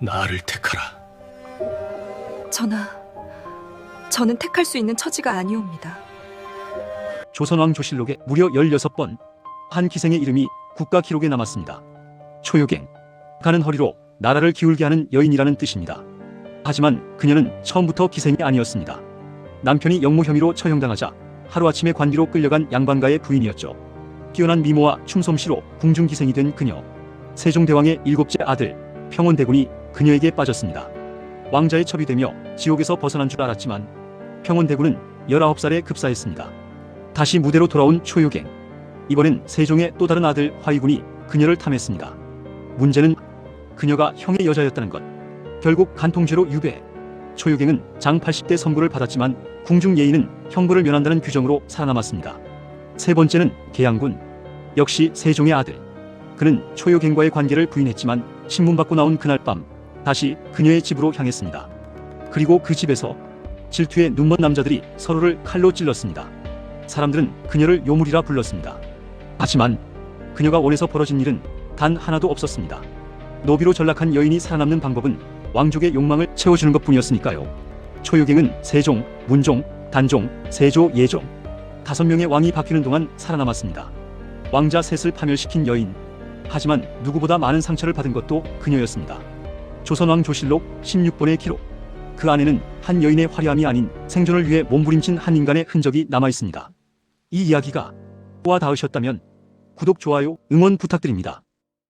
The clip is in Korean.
나를 택하라. 전하, 저는 택할 수 있는 처지가 아니옵니다. 조선왕 조실록에 무려 16번 한 기생의 이름이 국가 기록에 남았습니다. 초유갱, 가는 허리로 나라를 기울게 하는 여인이라는 뜻입니다. 하지만 그녀는 처음부터 기생이 아니었습니다. 남편이 영모 혐의로 처형당하자 하루아침에 관비로 끌려간 양반가의 부인이었죠. 뛰어난 미모와 춤솜씨로 궁중기생이 된 그녀. 세종대왕의 일곱째 아들 평원대군이 그녀에게 빠졌습니다. 왕자의 첩이 되며 지옥에서 벗어난 줄 알았지만 평원대군은 19살에 급사했습니다. 다시 무대로 돌아온 초유갱. 이번엔 세종의 또 다른 아들 화이군이 그녀를 탐했습니다. 문제는 그녀가 형의 여자였다는 것. 결국 간통죄로 유배. 초유갱은 장 80대 선고를 받았지만 궁중 예의는 형벌을 면한다는 규정으로 살아남았습니다. 세 번째는 계양군. 역시 세종의 아들. 그는 초유갱과의 관계를 부인했지만 신문 받고 나온 그날 밤 다시 그녀의 집으로 향했습니다. 그리고 그 집에서 질투에 눈먼 남자들이 서로를 칼로 찔렀습니다. 사람들은 그녀를 요물이라 불렀습니다. 하지만 그녀가 원해서 벌어진 일은 단 하나도 없었습니다. 노비로 전락한 여인이 살아남는 방법은 왕족의 욕망을 채워주는 것 뿐이었으니까요. 초유갱은 세종, 문종, 단종, 세조, 예종 다섯 명의 왕이 바뀌는 동안 살아남았습니다. 왕자 셋을 파멸시킨 여인. 하지만 누구보다 많은 상처를 받은 것도 그녀였습니다. 조선왕 조실록 16번의 기록. 그 안에는 한 여인의 화려함이 아닌 생존을 위해 몸부림친 한 인간의 흔적이 남아 있습니다. 이 이야기가 와 닿으셨다면 구독, 좋아요, 응원 부탁드립니다.